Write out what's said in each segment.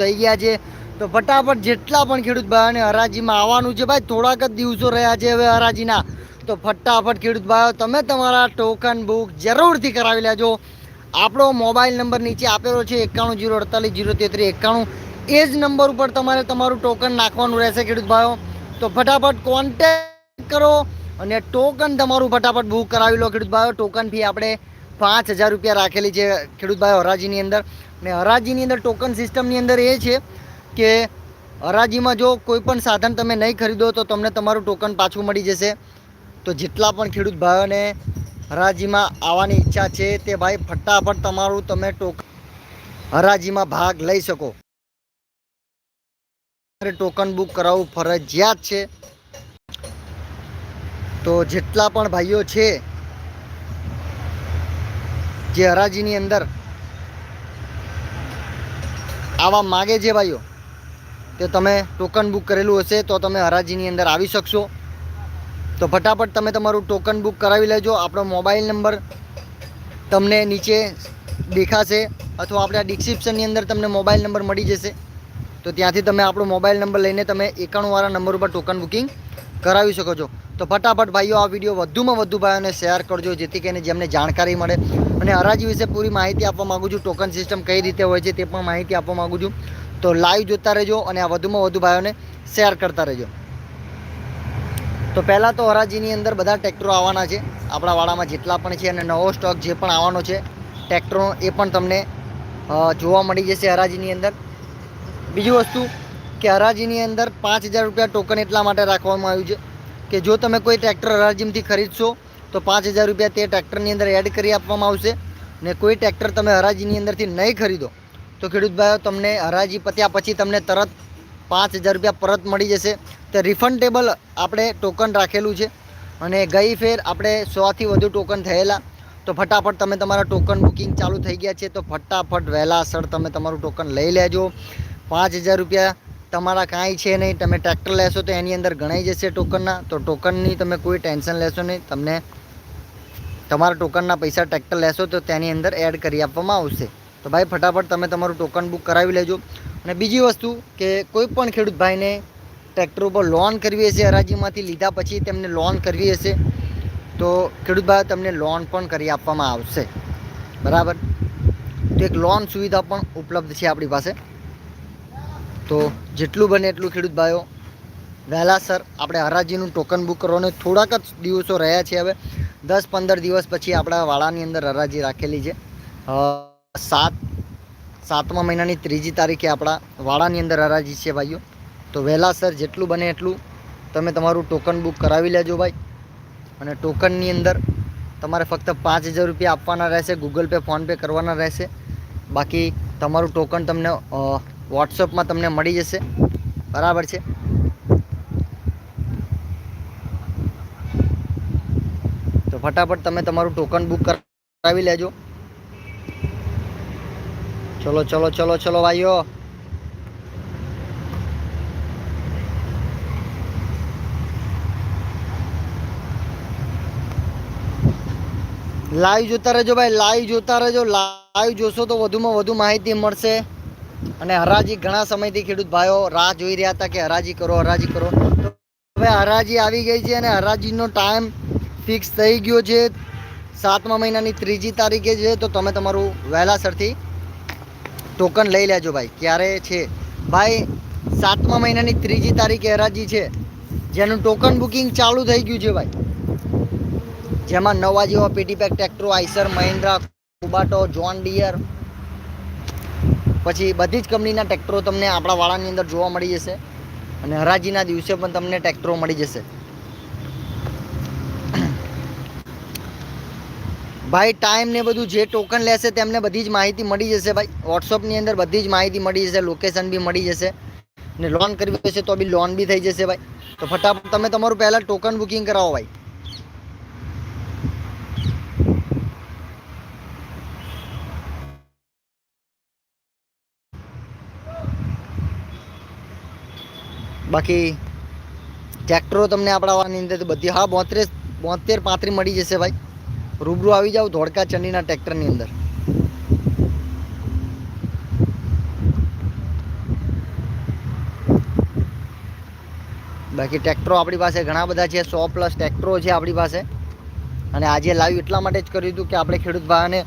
થઈ ગયા છે. તો ફટાફટ જેટલા પણ ખેડૂત ભાઈઓને હરાજીમાં આવવાનું છે ભાઈ, થોડાક જ દિવસો રહ્યા છે હવે હરાજીના. તો ફટાફટ ખેડૂત ભાઈઓ, તમે તમારા ટોકન બુક જરૂરથી કરાવી લેજો. આપણો મોબાઈલ નંબર નીચે આપેલો છે, એકાણું જીરો અડતાલીસ જીરો તેત્રીસ એકાણું. એ જ નંબર ઉપર તમારે તમારું ટોકન નાખવાનું રહેશે ખેડૂત ભાઈઓ. તો ફટાફટ કોન્ટેક્ટ કરો અને ટોકન તમારું ફટાફટ બુક કરાવી લો ખેડૂત ભાઈઓ. ટોકન ફી આપણે પાંચ હજાર રૂપિયા રાખેલી છે ખેડૂતભાઈ હરાજીની અંદર. ને હરાજીની અંદર ટોકન સિસ્ટમની અંદર એ છે કે હરાજીમાં જો કોઈ પણ સાધન તમે નહીં ખરીદો તો તમને તમારું ટોકન પાછું મળી જશે. તો જેટલા પણ ખેડૂત ભાઈઓને હરાજીમાં આવવાની ઈચ્છા છે તે ભાઈ ફટાફટ તમારું તમે ટોકન હરાજીમાં ભાગ લઈ શકો. ટોકન બુક કરાવવું ફરજિયાત છે. તો જેટલા પણ ભાઈઓ છે જે હરાજીની અંદર આવા માગે છે ભાઈઓ, તે તમે ટોકન બુક કરેલું હશે તો તમે હરાજીની અંદર આવી શકશો. તો ફટાફટ તમે તમારું ટોકન બુક કરાવી લેજો. આપણો મોબાઈલ નંબર તમને નીચે દેખાશે અથવા આપણા ડિસ્ક્રિપ્શનની અંદર તમને મોબાઈલ નંબર મળી જશે. તો ત્યાંથી તમે આપણો મોબાઈલ નંબર લઈને તમે એકાણુંવાળા નંબર ઉપર ટોકન બુકિંગ કરાવી શકો છો. તો ફટાફટ ભાઈઓ, આ વીડિયો વધુમાં વધુ ભાઈઓને શેર કરજો, જેથી કરીને જેમને જાણકારી મળે. અને હરાજી વિશે પૂરી માહિતી આપવા માગું છું. ટોકન સિસ્ટમ કઈ રીતે હોય છે તે પણ માહિતી આપવા માગું છું. તો લાઈવ જોતા રહેજો અને આ વધુમાં વધુ ભાઈઓને શેર કરતા રહેજો. તો પહેલાં તો હરાજીની અંદર બધા ટ્રેક્ટરો આવવાના છે. આપણા વાડામાં જેટલા પણ છે અને નવો સ્ટોક જે પણ આવવાનો છે ટ્રેક્ટરો એ પણ તમને જોવા મળી જશે હરાજીની અંદર. બીજી વસ્તુ કે હરાજીની અંદર પાંચ હજાર રૂપિયા ટોકન એટલા માટે રાખવામાં આવ્યું છે. કે જો તમે કોઈ ટ્રેક્ટર હરાજીમથી ખરીદશો, તો પાંચ હજાર રૂપિયા તે ટ્રેક્ટરની અંદર એડ કરી આપવામાં આવશે. ને કોઈ ટ્રેક્ટર તમે હરાજીની અંદરથી નહીં ખરીદો, તો ખેડૂત ભાઈઓ, તમને હરાજી પત્યા પછી તમને તરત પાંચ હજાર રૂપિયા પરત મળી જશે. તે રિફંડેબલ આપણે ટોકન રાખેલું છે. અને ગઈ ફેર આપણે સોથી વધુ ટોકન થયેલા. તો ફટાફટ તમે તમારા ટોકન બુકિંગ ચાલુ થઈ ગયા છે, તો ફટાફટ વહેલાસર તમે તમારું ટોકન લઈ લેજો. પાંચ હજાર રૂપિયા તમારા કાંઈ છે નહીં, તમે ટ્રેક્ટર લેશો તો એની અંદર ગણાઈ જશે ટોકનના. તો ટોકનની તમે કોઈ ટેન્શન લેશો નહીં, તમને તમારા ટોકનના પૈસા ટ્રેક્ટર લેશો તો તેની અંદર એડ કરી આપવામાં આવશે. તો ભાઈ ફટાફટ તમે તમારું ટોકન બુક કરાવી લેજો. અને બીજી વસ્તુ કે કોઈ પણ ખેડૂત ભાઈને ટ્રેક્ટર ઉપર લોન કરવી હશે, હરાજીમાંથી લીધા પછી તેમને લોન કરવી હશે, તો ખેડૂત ભાઈ તમને લોન પણ કરી આપવામાં આવશે. બરાબર? તો એક લોન સુવિધા પણ ઉપલબ્ધ છે આપણી પાસે. તો જેટલું બને એટલું ખેડૂત ભાઈઓ વહેલાસર આપણે હરાજીનું ટોકન બુક કરવાનું થોડાક જ દિવસો રહ્યા છે હવે. દસ પંદર દિવસ પછી આપણા વાળાની અંદર હરાજી રાખેલી છે. સાત, સાતમા મહિનાની ત્રીજી તારીખે આપણા વાડાની અંદર હરાજી છે ભાઈઓ. તો વહેલાસર જેટલું બને એટલું તમે તમારું ટોકન બુક કરાવી લેજો ભાઈ. અને ટોકનની અંદર તમારે ફક્ત પાંચ હજાર રૂપિયા આપવાના રહેશે ગૂગલ પે ફોનપે કરવાના રહેશે. બાકી તમારું ટોકન તમને વોટ્સઅપમાં તમને મળી જશે. બરાબર છે? તો ફટાફટ તમે તમારું ટોકન બુક કરાવી લેજો. ચલો ચલો ચલો ચલો, ભાઈઓ. લાઈવ જોતા રહેજો ભાઈ લાઈવ જોતા રહેજો. લાઈવ જોશો તો વધુમાં વધુ માહિતી મળશે. અને હરાજી ઘણા સમયથી ખેડૂત ભાઈઓ રાહ જોઈ રહ્યા હતા કે હરાજી કરો હરાજી કરો. તો હવે હરાજી આવી ગઈ છે અને હરાજીનો ટાઈમ ફિક્સ થઈ ગયો છે. સાતમા મહિનાની ત્રીજી તારીખે છે. તો તમે તમારું વહેલાસરથી ટોકન લઈ લેજો ભાઈ. ક્યારે છે? ભાઈ, સાતમા મહિનાની ત્રીજી તારીખે હરાજી છે. જેનું ટોકન બુકિંગ ચાલુ થઈ ગયું છે ભાઈ. જેમાં નવા જેવા પેટીપેક ટ્રેક્ટરો, Eicher, Mahindra, Kubota, John Deere પછી બધી જ કંપનીના ટ્રેક્ટરો તમને આપણા વાળાની અંદર જોવા મળી જશે. અને હરાજીના દિવસે પણ તમને ટ્રેક્ટરો મળી જશે. ભાઈ ટાઈમ ને બધું જે ટોકન લેશે તેમને બધી જ માહિતી મળી જશે ભાઈ. વોટ્સઅપની અંદર બધી જ માહિતી મળી જશે લોકેશન બી મળી જશે. ને લોન કરવી હશે તો બી લોન બી થઈ જશે ભાઈ. તો ફટાફટ તમે તમારું પહેલાં ટોકન બુકિંગ કરાવો ભાઈ. બાકી ટ્રેક્ટરો તમને આપણાની અંદર બધી હા બોત્રેસ બોતેર પાંત્રી મળી જશે ભાઈ. રૂબરૂ આવી જાઓ ધોળકા ચંડીના ટ્રેક્ટરની અંદર. બાકી ટ્રેક્ટરો આપણી પાસે ઘણા બધા છે. સો પ્લસ ટ્રેક્ટરો છે આપણી પાસે. અને આજે લાઈવ એટલા માટે જ કર્યું હતું કે આપણે ખેડૂત ભાઈને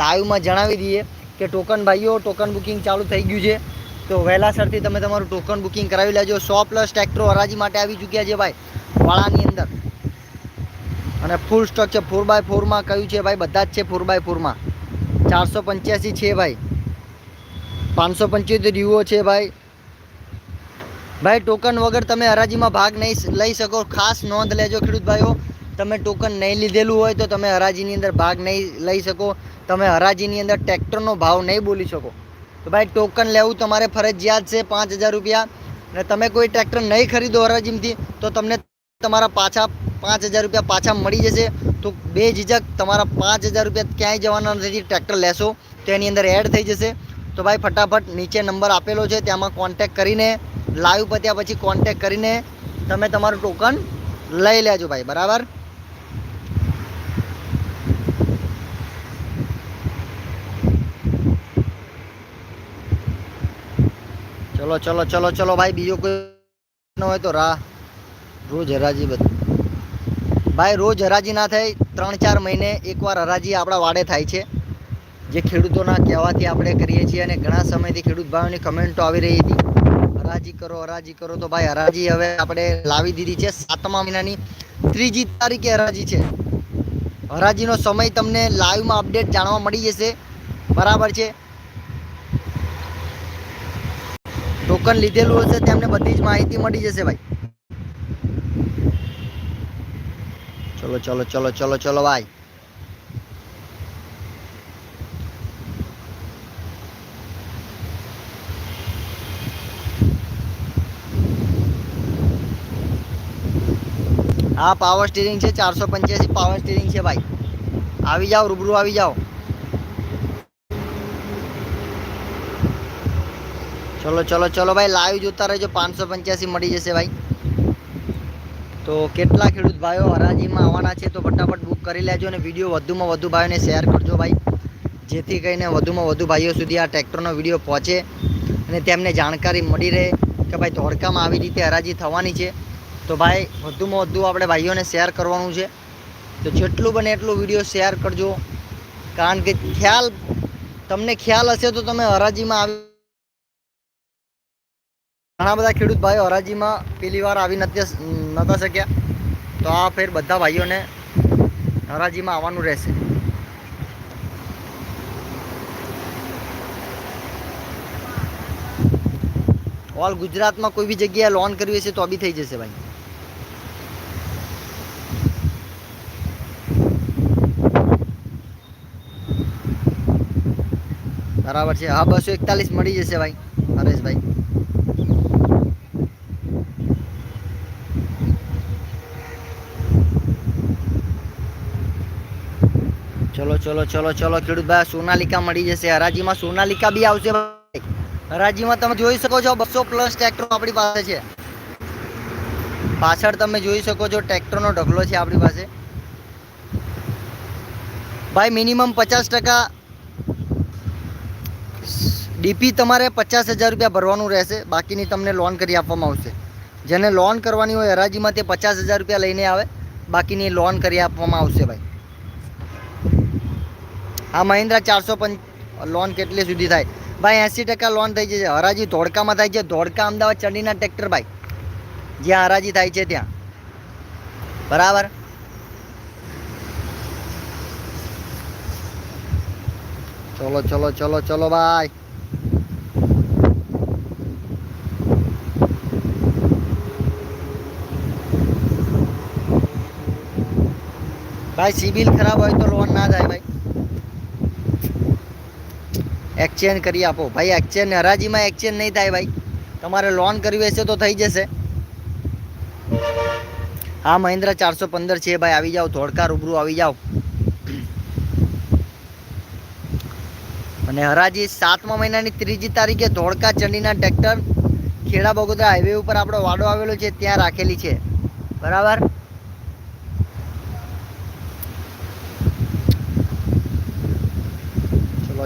લાઈવમાં જણાવી દઈએ કે ટોકન ભાઈઓ, ટોકન બુકિંગ ચાલુ થઈ ગયું છે. તો વહેલાસરથી તમે તમારું ટોકન બુકિંગ કરાવી લેજો. સો પ્લસ ટ્રેક્ટરો હરાજી માટે આવી ચૂક્યા છે ભાઈ, વાળાની અંદર. અને ફૂલ સ્ટોક છે ફોર બાય ફોરમાં કયું છે ભાઈ? બધા જ છે ફોર બાય ફોરમાં ચારસો પંચ્યાસી છે ભાઈ. પાંચસો પંચોતેર યુઓ છે ભાઈ. ભાઈ ટોકન વગર તમે હરાજીમાં ભાગ નહીં લઈ શકો. ખાસ નોંધ લેજો ખેડૂત ભાઈઓ. તમે ટોકન નહીં લીધેલું હોય તો તમે હરાજીની અંદર ભાગ નહીં લઈ શકો. તમે હરાજીની અંદર ટ્રેક્ટરનો ભાવ નહીં બોલી શકો. તો ભાઈ ટોકન લેવું તમારે ફરજિયાત છે, પાંચ હજાર રૂપિયા. અને તમે કોઈ ટ્રેક્ટર નહીં ખરીદો હરાજીમથી તો તમને તમારા પાછા પાંચ હજાર રૂપિયા પાછા મળી જશે. તો બે ઝીઝક તમારા પાંચ હજાર રૂપિયા ક્યાંય જવાના નથી ટ્રેક્ટર લેશો, તો એની અંદર એડ થઈ જશે. તો ભાઈ ફટાફટ નીચે નંબર આપેલો છે, ત્યાંમાં કોન્ટેક કરીને લાઈવ પત્યા પછી કોન્ટેક કરીને તમે તમારું ટોકન લઈ લેજો ભાઈ, બરાબર? ચલો ચલો ચલો ચલો, ભાઈ, બીજો કોઈ ન હોય તો રાહ રોજ હરાજી બધ ભાઈ, રોજ હરાજી ના થાય, ત્રણ, ચાર મહિને એકવાર હરાજી આપણા વાડે થાય છે. જે ખેડૂતોના કહેવાથી આપણે કરીએ છીએ અને ઘણા સમયથી ખેડૂત ભાઈઓની કમેન્ટો આવી રહી હતી. હરાજી કરો હરાજી કરો તો ભાઈ, હરાજી હવે આપણે લાવી દીધી છે સાતમા મહિનાની ત્રીજી તારીખે હરાજી છે. હરાજીનો સમય તમને લાઈવમાં અપડેટ જાણવા મળી જશે. બરાબર છે? ટોકન લીધેલું હશે, તેમને બધી જ માહિતી મળી જશે ભાઈ. ચલો ચલો ચલો ચલો ચલો, ભાઈ. હા પાવર સ્ટીરિંગ છે, ચારસો પંચ્યાસી પાવર સ્ટીરિંગ છે, ભાઈ. આવી જાઓ, રૂબરૂ આવી જાઓ. ચલો ચલો ચલો ભાઈ લાઈવ જોતા રહેજો. પાંચસો પંચ્યાસી મળી જશે ભાઈ. તો કેટલા ખેડૂત ભાઈઓ હરાજીમાં આવવાના છે તો ફટાફટ બુક કરી લેજો અને વીડિયો વધુમાં વધુ ભાઈઓને શેર કરજો ભાઈ. જેથી કરીને વધુમાં વધુ ભાઈઓ સુધી આ ટ્રેક્ટરનો વીડિયો પહોંચે અને તેમને જાણકારી મળી રહે કે ભાઈ ધોળકામાં આવી રીતે હરાજી થવાની છે. તો ભાઈ, વધુમાં વધુ આપણે ભાઈઓને શેર કરવાનું છે. તો જેટલું બને એટલું વીડિયો શેર કરજો. કારણ કે ખ્યાલ, તમને ખ્યાલ હશે તો તમે હરાજીમાં આવી ઘણા બધા ખેડૂત ભાઈઓ હરાજીમાં પહેલી વાર આવી નથી નતા શક્યા. તો આ ફેર બધા ભાઈઓને હરાજીમાં આવવાનું રહેશે. ઓલ ગુજરાતમાં કોઈ બી જગ્યાએ લોન કરવી હશે તો બી થઈ જશે ભાઈ. બરાબર છે. હા, બસો એકતાલીસ મળી જશે ભાઈ, હરેશભાઈ. ચલો ચલો ચલો ચલો, ખેડૂત ભાઈ, સોનાલિકા મળી જશે. હરાજીમાં સોનાલિકા બી આવશે ભાઈ. હરાજીમાં તમે જોઈ શકો છો બસો પ્લસ ટ્રેક્ટરો આપણી પાસે છે. પાછળ તમે જોઈ શકો છો ટ્રેક્ટરનો ઢગલો છે આપણી પાસે. ભાઈ મિનિમમ પચાસ ટકા ડીપી તમારે પચાસ હજાર રૂપિયા ભરવાનું રહેશે. બાકીની તમને લોન કરી આપવામાં આવશે. જેને લોન કરવાની હોય હરાજીમાં તે પચાસ હજાર રૂપિયા લઈને આવે. બાકીની લોન કરી આપવામાં આવશે ભાઈ. આ મહિન્દ્રા ચારસો પણ લોન કેટલી સુધી થાય? ભાઈ, એંસી ટકા લોન થઈ જશે. હરાજી ધોળકામાં થાય છે. ધોળકા અમદાવાદ ચંડીના ટ્રેક્ટર ભાઈ. જ્યાં હરાજી થાય છે ત્યાં. બરાબર? ચલો ચલો ચલો ચલો ભાઈ. ભાઈ, સિબિલ ખરાબ હોય તો લોન ના થાય ભાઈ. એક્સચેન્જ કરી આપો. ભાઈ એક્સચેન્જ હરાજીમાં એક્સચેન્જ નહીં થાય ભાઈ. તમારે લોન કરવી હશે તો થઈ જશે. હા, મહિન્દ્રા ચારસો પંદર છે ભાઈ, આવી જાઓ, ધોળકા રૂબરૂ આવી જાઓ. અને હરાજી સાતમા મહિનાની ત્રીજી તારીખે ધોળકા ચંડીના ટ્રેક્ટર ખેડા બગોદરા હાઈવે ઉપર આપણો વાડો આવેલો છે, ત્યાં રાખેલી છે. બરાબર?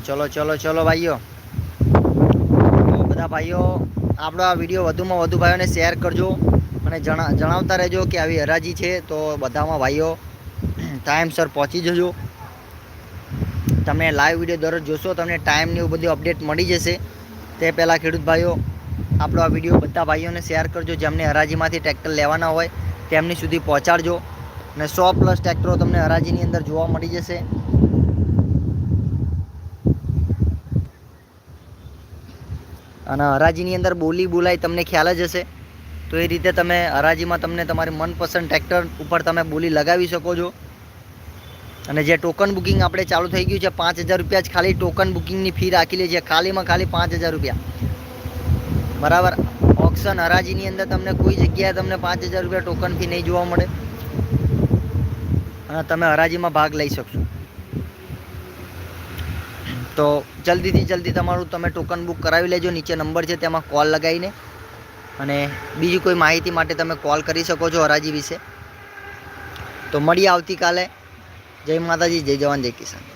ચલો ચલો ચલો ચલો ભાઈઓ. તો બધા ભાઈઓ, આપણો આ વીડિયો વધુમાં વધુ ભાઈઓને શેર કરજો અને જણા, જણાવતા રહેજો કે આવી હરાજી છે તો બધામાં ભાઈઓ ટાઈમસર પહોંચી જજો. તમે લાઈવ વીડિયો દરરોજ જોશો, તમને ટાઈમની એવું બધી અપડેટ મળી જશે. તે પહેલાં ખેડૂત ભાઈઓ, આપણો આ વીડિયો બધા ભાઈઓને શેર કરજો, જેમને હરાજીમાંથી ટ્રેક્ટર લેવાના હોય, તેમની સુધી પહોંચાડજો. અને સો પ્લસ ટ્રેક્ટરો તમને હરાજીની અંદર જોવા મળી જશે. અને હરાજીની અંદર બોલી બોલાય તમને ખ્યાલ જ હશે. તો એ રીતે તમે હરાજીમાં તમને તમારી મનપસંદ ટ્રેક્ટર ઉપર તમે બોલી લગાવી શકો છો. અને જે ટોકન બુકિંગ આપણે ચાલુ થઈ ગયું છે, પાંચ હજાર રૂપિયા જ ખાલી ટોકન બુકિંગની ફી રાખેલી છે. ખાલીમાં ખાલી પાંચ હજાર રૂપિયા. બરાબર? ઓપ્શન હરાજીની અંદર તમને કોઈ જગ્યાએ તમને પાંચ હજાર રૂપિયા ટોકન ફી નહીં જોવા મળે. અને તમે હરાજીમાં ભાગ લઈ શકશો. તો જલ્દીથી જલ્દી તમારું તમે ટોકન બુક કરાવી લેજો. નીચે નંબર છે, તેમાં કોલ લગાવીને. અને બીજી કોઈ માહિતી માટે તમે કોલ કરી શકો છો હરાજી વિશે. તો મળીએ આવતીકાલે. જય માતાજી, જય જવાન, જય કિસાન.